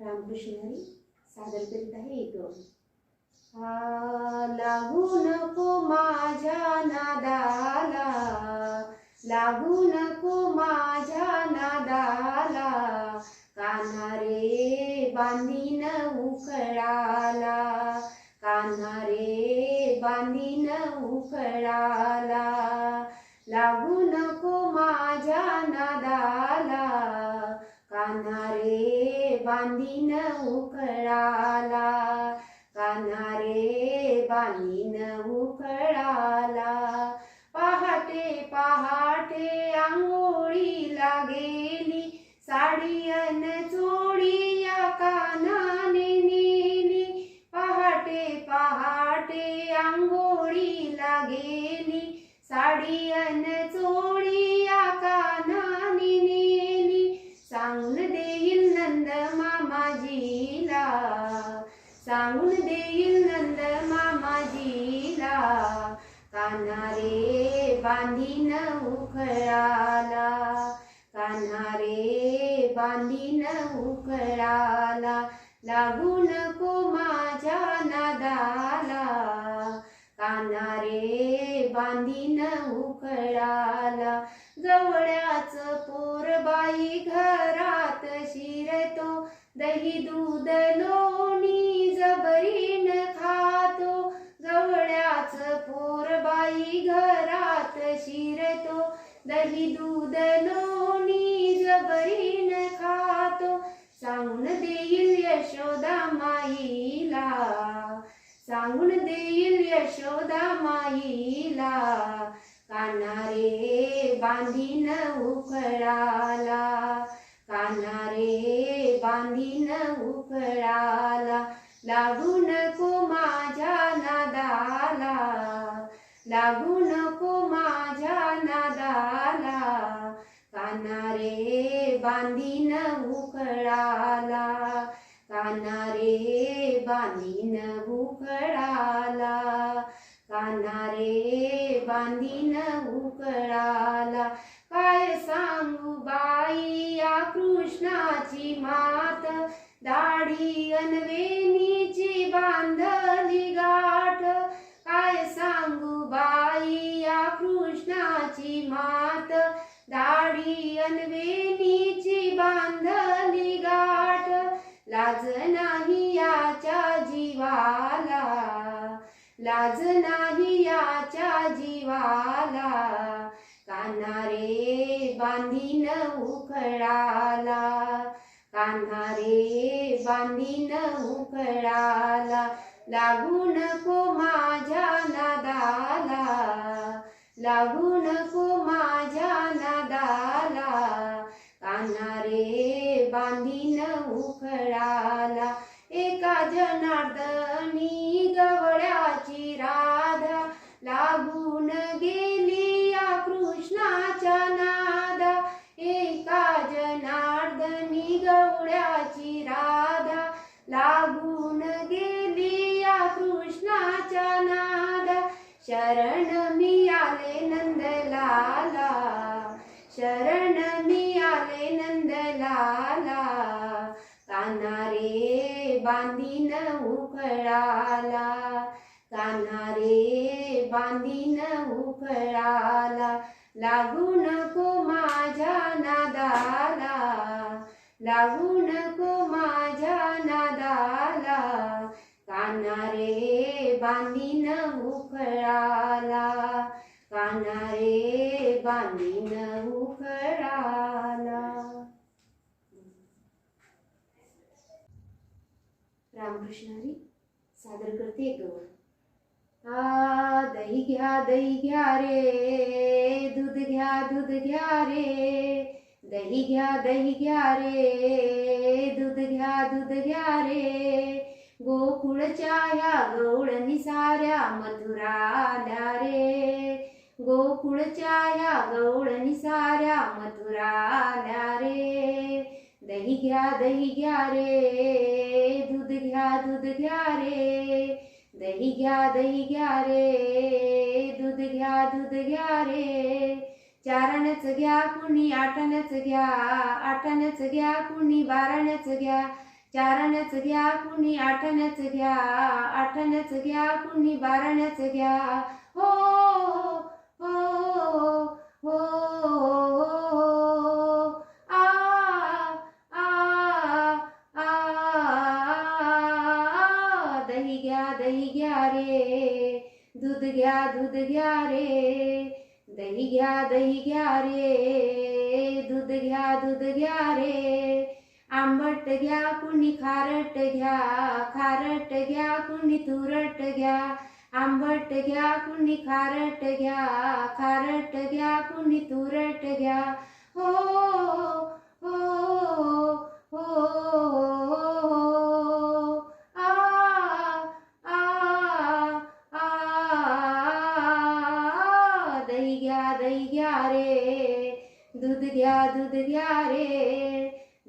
रामकृष्ण हरी सादर करीत आहे एक लागू नको माझ्या नादाला लागू नको माझ्या नादाला कानारे बांधीन उकळाला कानारे बांधीन उकळाला लागू नको माझ्या नादाला कान्हा रे बांधीन उखळाला काना रे बांधीन उकळाला. पहाटे पहाटे आंघोळीला गेली साडी अन चोळी या कानाने नेली. पहाटे पहाटे आंघोळीला गेली साडी अन चोळी कान्हा बांधीन उखळाला कान्हा रे बांधीन उखळाला लागू नको माझ्या नादाला. कान्हा रे बांधीन उखळाला गवळ्याच पोरबाई घरात शिरतो. दही दूध लोणी जबरीन त्याच पोरबाई घरात शिरतो. दही दूध लोणी जबरीन खातो. सांगून देईल यशोदा माईला. सांगून देईल यशोदा माईला. कानारे रे बांधीन उकळाला. कानारे रे बांधीन उकळाला. लागू नको माझ्या नादाला लागू नको माझ्या नादाला. कानारे रे बांधीन उकळाला कानारे रे बांधीन उकळाला कानारे रे बांधीन उकळाला. काय सांगू बाई या कृष्णाची मात दाढी अनवेनीची बांधली गाठ. काय सांगू बाई या कृष्णाची मात? दाढी अनवेनीची बांधली गाठ. लाज नाही याच्या जीवाला. लाज नाही याच्या जीवाला. कानारे रे बांधीन उखळाला. कान्हा रे बांधीन उकळाला लागू नको माझ्या नादाला लागू नको कृष्णाच्या नाद शरण मी आले नंदलाला शरण मी आले नंदलाला कान्हा रे बांधीन उखळाला कान्हा रे बांधीन उफळाला लागू नको माझ्या नादाला लागू नको माझ्या नादाला काना बांधीन उखळाला काना रे बांधीन उखळाला रामकृष्ण हरी सादर करते गवळ आ दही घ्या दही घ्या रे दूध घ्या दूध घ्या रे. दही घ्या दही घ्या रे दूध घ्या दूध घ्या रे. गोकुळच्या ह्या गवळणी साऱ्या मथुराल्या रे गोकुळच्या ह्या गवळणी साऱ्या मथुराल्या रे दही घ्या दही घ्या रे दूध घ्या दूध घ्या रे. दही घ्या दही घ्या रे दूध घ्या दूध घ्या रे. चाराण्याच घ्या कुणी आठाण्याच घ्या आठाण्याच घ्या कुणी बाराण्याच घ्या. चारण्याच घ्या कुणी आठण्याच घ्या आठण्याच घ्या कुणी बाराण्याच घ्या. हो हो हो हो आ आ दही घ्या दही घ्या रे. दूध घ्या दूध घ्या रे. दही घ्या दही घ्या रे. दूध घ्या दूध घ्या रे. आंबट घ्या कुणी खारट घ्या खारट घ्या कुणी तुरट घ्या. आंबट घ्या कुणी खारट घ्या खारट घ्या कुणी तुरट घ्या. हो हो हो हो आ आ आ. दही घ्या दही घ्या रे. दूध घ्या दूध घ्या रे.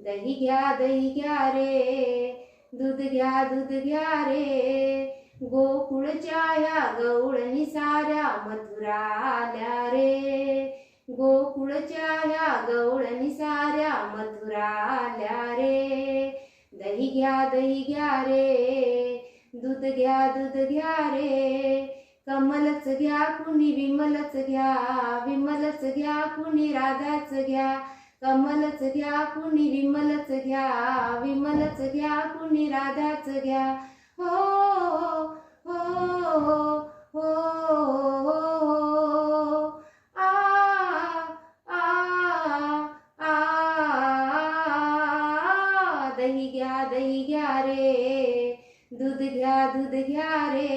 दही घ्या दही घ्या रे. दूध घ्या दूध घ्या रे. गोकुळच्या ह्या गवळणी साऱ्या मथुरा आल्या रे. गोकुळच्या ह्या गवळणी साऱ्या मथुरा आल्या रे. दही घ्या दही घ्या रे. दूध घ्या दूध घ्या रे. कमलच घ्या कुणी विमलच घ्या विमलच घ्या कुणी राधाच घ्या. कमलच घ्या कुणी विमलच घ्या विमलच घ्या कुणी राधाच घ्या. हो हो हो हो, हो आ आ आ दही घ्या दही घ्या रे. दूध घ्या दूध घ्या रे.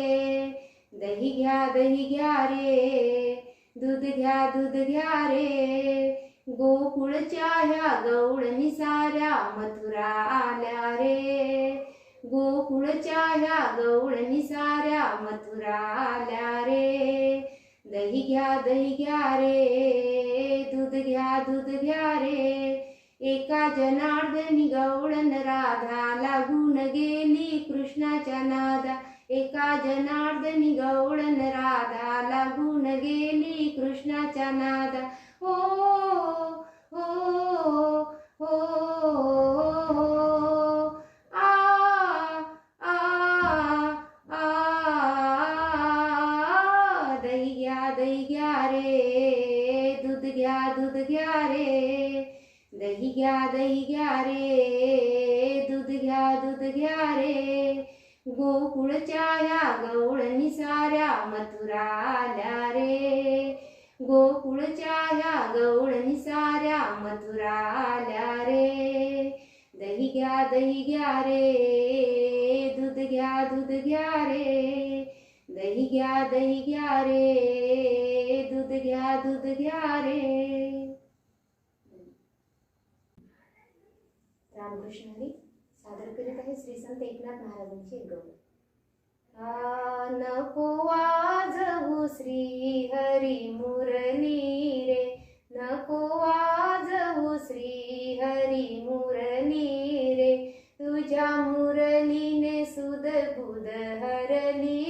दही घ्या दही घ्या रे. दूध घ्या दूध घ्या रे. गोकुळच्या ह्या गवळणी साऱ्या मथुरा आल्या रे. गोकुळच्या ह्या गवळणी साऱ्या मथुरा आल्या रे. दही घ्या दही घ्या रे. दूध घ्या दूध घ्या रे. एका जनार्दनी गवळण राधा लागून गेली कृष्णाच्या नादा. एका जनार्दनी गवळण राधा लागून गेली कृष्णाच्या नादा. दही घ्या दही घ्या रे दूध घ्या दूध घ्या रे दही गोकुळच्या या गवळणी साऱ्या मथुरा आल्या रे. गोकुळच्या ह्या गवळणी साऱ्या मथुरा आल्या रे. दही घ्या दही घ्या रे. दूध घ्या दूध घ्या रे. दही घ्या दही घ्या रे. दूध घ्या दूध घ्या रे. रामकृष्णाने सादर करीत आहे श्री संत एकनाथ महाराजांची एक नको वाजवू श्री हरी मुरली रे. नको वाजवू श्री हरी मुरली रे. तुझ्या मुरलीने सुद बुद हरली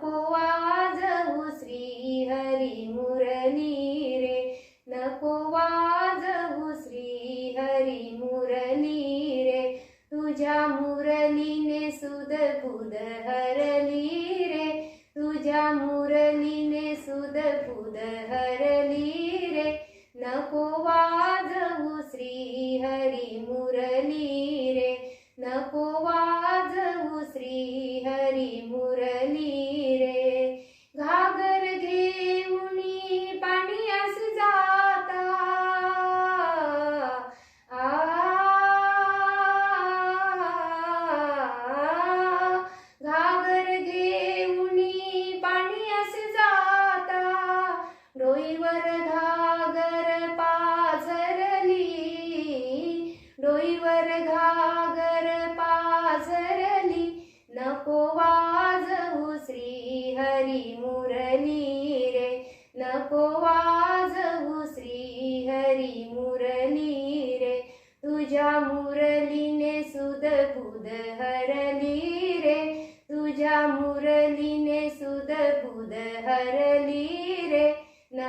नको वाजवू श्री हरी मुरली रे. नको वाजवू श्री हरी मुरली रे. तुझ्या मुरलीने सुद बुद हरली रे. तुझ्या मुरलीने सुद बुद हरली रे. नको वाजवू श्री हरी मुरली रे. नको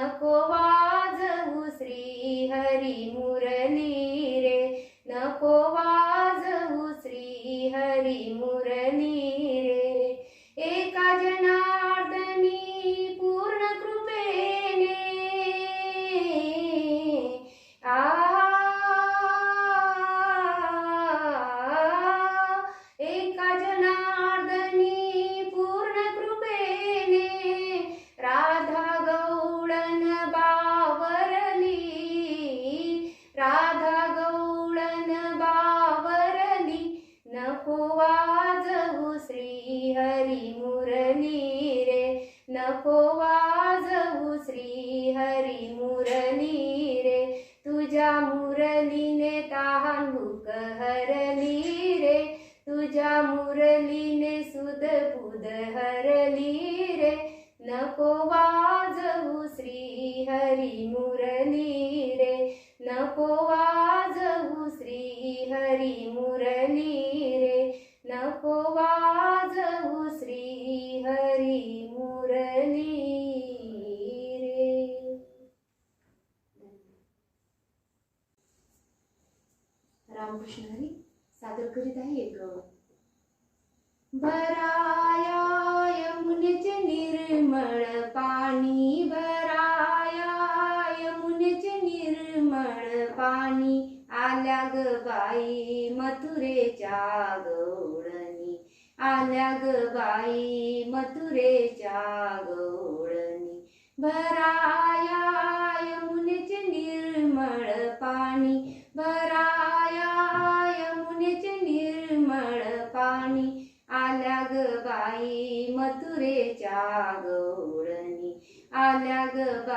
Của. बुद बुद हरली रे नको वाजवू श्री हरी मुरली रे नको वाजवू श्री हरी मुरली रे नको वाजवू श्री हरी मुरली रे रामकृष्ण हरी सादर करीत आहे एक भराया यमुनेचे निर्मळ पाणी भराया यमुनेचे निर्मळ पाणी आल्या ग बाई मथुरेच्या गवळणी आल्या ग बाई मथुरेच्या गवळणी भराया यमुनेचे निर्मळ पाणी भरा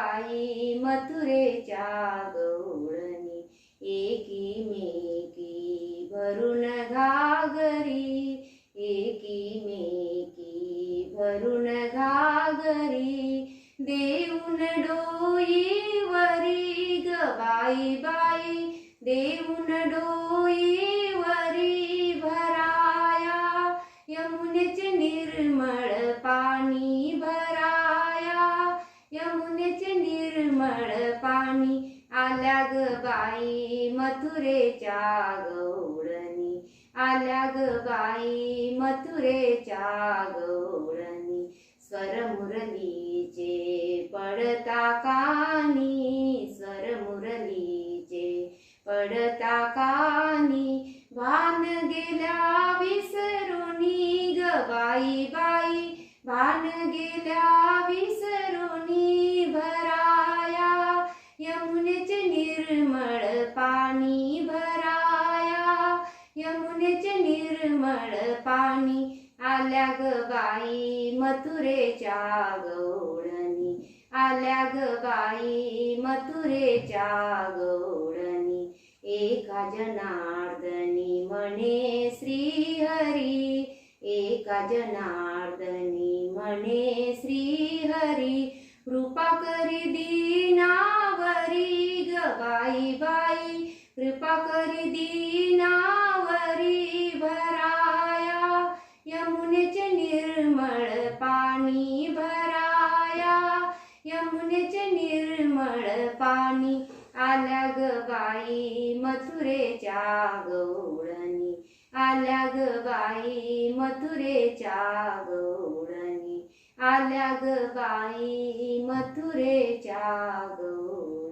आई मथुरेच्या गवळणी एकी मेकी भरून घागरी एकी मेकी भरून घागरी. देऊन डोईवरी ग बाई बाई देऊन डोई बाई मथुरेच्या गवळणी आल्या ग बाई मथुरेच्या गवळणी स्वर मुरलीचे पडता कानी. मथुरेच्या गवळणी आल्या ग बाई मथुरेच्या गवळणी एका जनार्दनी म्हणे श्रीहरी एका जनार्दनी म्हणे श्रीहरी कृपा करी दीनावरी ग बाई बाई. कृपा करी दीना पाणी भराया. यमुनेचे निर्मळ पाणी आल्या ग बाई मथुरेच्या गवळणी आल्या ग बाई मथुरेच्या गवळणी आल्या ग बाई मथुरेच्या गवळणी